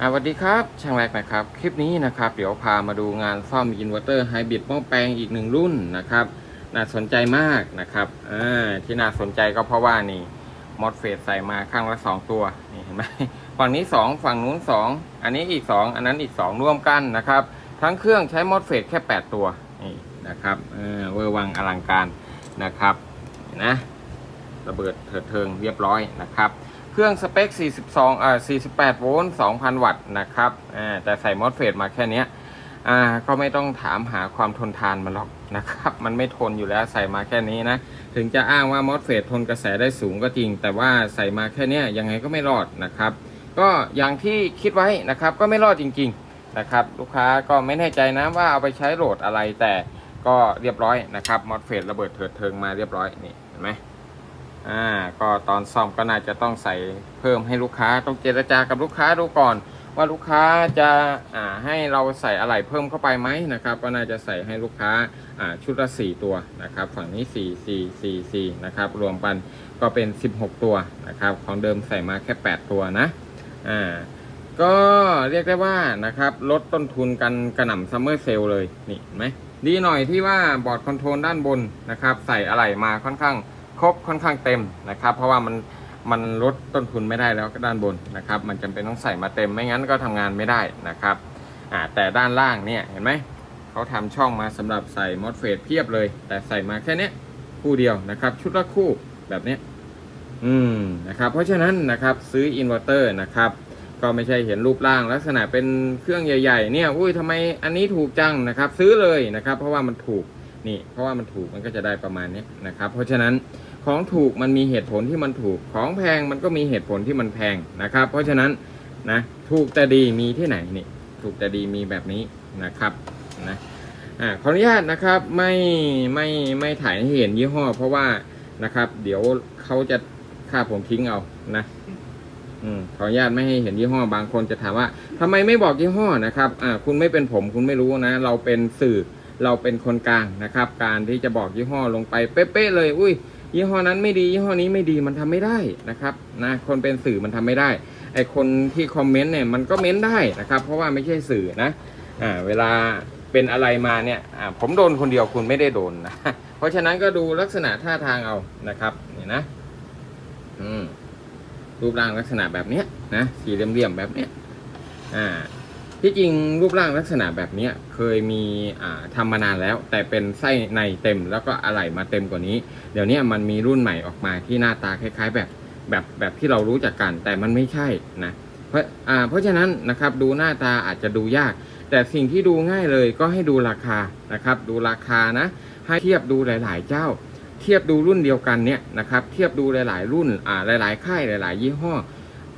สวัสดีครับ ช่างแรกนะครับ คลิปนี้นะครับ เดี๋ยวพามาดูงานซ่อมอินเวอร์เตอร์ไฮบริดหม้อแปลงอีกหนึ่งรุ่นนะครับ น่าสนใจมากนะครับอ่าที่น่าสนใจก็เพราะว่านี่มอสเฟตใส่มาข้างละสองตัวนี่เห็นไหมฝั่งนี้2ฝั่งนู้น2อันนี้อีก2อันนั้นอีก2ร่วมกันนะครับ ทั้งเครื่องใช้มอสเฟตแค่8ตัวนี่นะครับเออเวอร์วังอลังการนะครับนะระเบิดเถิดเทิงเรียบร้อยนะครับ เครื่องสเปค 42อ่า48 โวลต์ 2,000 วัตต์นะครับอ่าแต่ใส่มอสเฟตมาแค่นี้อ่าก็ไม่ต้องถามหาความทนทานมันหรอกนะครับ มันไม่ทนอยู่แล้วใส่มาแค่นี้นะ ถึงจะอ้างว่ามอสเฟตทนกระแสได้สูงก็จริง แต่ว่าใส่มาแค่นี้ยยังไงก็ไม่รอดนะครับ ก็อย่างที่คิดไว้นะครับก็ไม่รอดจริง ๆนะครับ ลูกค้าก็ไม่แน่ใจนะว่าเอาไปใช้โหลดอะไรแต่ก็เรียบร้อยนะครับมอสเฟตระเบิดเถิดเทิงมาเรียบร้อยนี่เห็นไหม อ่าก็ตอนซ่อมก็น่าจะต้องใส่เพิ่มให้ลูกค้าต้องเจรจากับลูกค้าดูก่อน ว่าลูกค้าจะอ่าให้เราใส่อะไรเพิ่มเข้าไปไหมนะครับ ก็น่าจะใส่ให้ลูกค้าอ่าชุดละ4ตัวนะครับ ฝั่งนี้4 4 4 4นะครับรวมกันก็เป็น 16 ตัวนะครับ ของเดิมใส่มาแค่ 8 ตัวนะอ่าก็เรียกได้ว่านะครับลดต้นทุนกันกระหน่ำซัมเมอร์เซลเลยนี่เห็นไหมดีหน่อยที่ว่าบอร์ดคอนโทรลด้านบนนะครับ ใส่อะไรมาค่อนข้าง ครบค่อนข้างเต็มนะครับ เพราะว่ามันมันลดต้นทุนไม่ได้แล้วก็ด้านบนนะครับ มันจำเป็นต้องใส่มาเต็มไม่งั้นก็ทำงานไม่ได้นะครับอ่าแต่ด้านล่างเนี่ยเห็นไหมเขาทำช่องมาสำหรับใส่มอสเฟตเพียบเลย แต่ใส่มาแค่นี้คู่เดียวนะครับ ชุดละคู่แบบนี้อืมนะครับ เพราะฉะนั้นนะครับซื้ออินเวอร์เตอร์นะครับก็ไม่ใช่เห็นรูปร่างลักษณะเป็นเครื่องใหญ่ๆ เนี่ย อุ้ยทำไมอันนี้ถูกจังนะครับ ซื้อเลยนะครับ เพราะว่ามันถูกนี่ เพราะว่ามันถูกมันก็จะได้ประมาณนี้นะครับ เพราะฉะนั้น ของถูกมันมีเหตุผลที่มันถูก ของแพงมันก็มีเหตุผลที่มันแพงนะครับ เพราะฉะนั้นนะถูกแต่ดีมีที่ไหนนี่ถูกแต่ดีมีแบบนี้นะครับนะอ่าขออนุญาตนะครับไม่ไม่ไม่ถ่ายให้เห็นยี่ห้อ เพราะว่านะครับ เดี๋ยวเขาจะฆ่าผมทิ้งเอานะอืมขออนุญาตไม่ให้เห็นยี่ห้อบางคนจะถามว่าทำไมไม่บอกยี่ห้อนะครับอ่าคุณไม่เป็นผมคุณไม่รู้นะ เราเป็นสื่อเราเป็นคนกลางนะครับ การที่จะบอกยี่ห้อลงไปเป๊ะๆเลย อุ้ย ยี่ห้อนั้นไม่ดียี่ห้อนี้ไม่ดีมันทำไม่ได้นะครับนะคนเป็นสื่อมันทำไม่ได้ไอคนที่คอมเมนต์เนี่ยมันก็เม้นได้นะครับ เพราะว่าไม่ใช่สื่อนะอ่าเวลาเป็นอะไรมาเนี่ยอ่าผมโดนคนเดียวคุณไม่ได้โดนนะเพราะฉะนั้นก็ดูลักษณะท่าทางเอานะครับเนี่ยนะอืมรูปร่างลักษณะแบบเนี้ยนะสี่เหลี่ยมๆแบบเนี้ยอ่า ที่จริงรูปร่างลักษณะแบบนี้เคยมีทำมานานแล้ว แต่เป็นไส้ในเต็มแล้วก็อะไหล่มาเต็มกว่านี้ เดี๋ยวนี้มันมีรุ่นใหม่ออกมาที่หน้าตาคล้าย ๆ แบบแบบแบบที่เรารู้จักกัน แต่มันไม่ใช่นะเพราะเพราะฉะนั้นนะครับดูหน้าตาอาจจะดูยาก แต่สิ่งที่ดูง่ายเลยก็ให้ดูราคานะครับดูราคานะให้เทียบดูหลาย ๆ เจ้า เทียบดูรุ่นเดียวกันเนี่ยนะครับเทียบดูหลาย ๆ รุ่นอ่าหลาย ๆ ค่ายหลาย ๆ ยี่ห้อ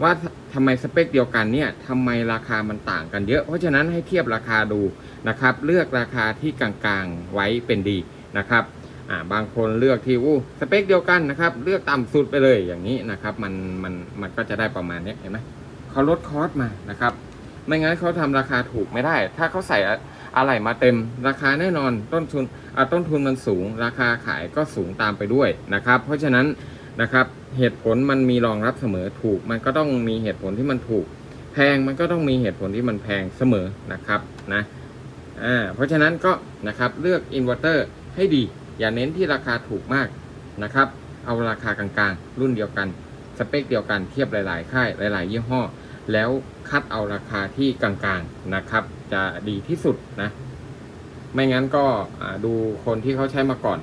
ว่าทำไมสเปคเดียวกันเนี่ยทำไมราคามันต่างกันเยอะ เพราะฉะนั้นให้เทียบราคาดูนะครับ เลือกราคาที่กลางๆไว้เป็นดีนะครับอ่าบางคนเลือกที่อู้สเปคเดียวกันนะครับ เลือกต่ำสุดไปเลยอย่างนี้นะครับ มันมันมันก็จะได้ประมาณนี้เห็นไหมเขาลดคอสมานะครับ ไม่งั้นเขาทำราคาถูกไม่ได้ ถ้าเขาใส่อะไรมาเต็ม ราคาแน่นอนต้นทุนต้นทุนมันสูง ราคาขายก็สูงตามไปด้วยนะครับ เพราะฉะนั้น นะครับ เหตุผลมันมีรองรับเสมอถูก มันก็ต้องมีเหตุผลที่มันถูก แพงมันก็ต้องมีเหตุผลที่มันแพงเสมอนะครับนะอ่าเพราะฉะนั้นก็นะครับเลือกอินเวอร์เตอร์ให้ดี อย่าเน้นที่ราคาถูกมากนะครับ เอาราคากลางๆ รุ่นเดียวกัน สเปคเดียวกันเทียบหลายๆ ค่ายหลาย ๆ ยี่ห้อ แล้วคัดเอาราคาที่กลางๆนะครับ จะดีที่สุดนะไม่งั้นก็ดูคนที่เขาใช้มาก่อน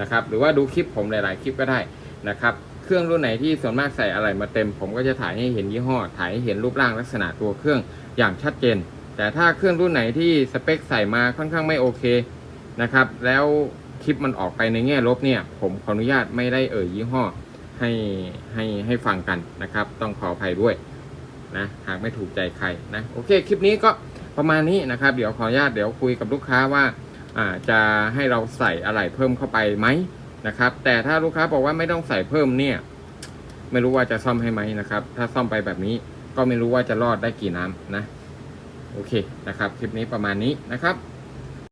นะครับ หรือว่าดูคลิปผมหลาย ๆ คลิปก็ได้ นะครับเครื่องรุ่นไหนที่ส่วนมากใส่อะไรมาเต็ม ผมก็จะถ่ายให้เห็นยี่ห้อ ถ่ายให้เห็นรูปร่างลักษณะตัวเครื่องอย่างชัดเจน แต่ถ้าเครื่องรุ่นไหนที่สเปคใส่มาค่อนข้างไม่โอเคนะครับ แล้วคลิปมันออกไปในแง่ลบเนี่ย ผมขออนุญาตไม่ได้เอ่ยยี่ห้อให้ให้ให้ฟังกันนะครับ ต้องขออภัยด้วยนะหากไม่ถูกใจใครนะโอเคคลิปนี้ก็ประมาณนี้นะครับ เดี๋ยวขออนุญาตเดี๋ยวคุยกับลูกค้าว่าอ่าจะให้เราใส่อะไรเพิ่มเข้าไปไหม นะครับ แต่ถ้าลูกค้าบอกว่าไม่ต้องใส่เพิ่มเนี่ย ไม่รู้ว่าจะซ่อมให้ไหมนะครับ ถ้าซ่อมไปแบบนี้ก็ไม่รู้ว่าจะรอดได้กี่น้ำนะ โอเคนะครับ คลิปนี้ประมาณนี้นะครับ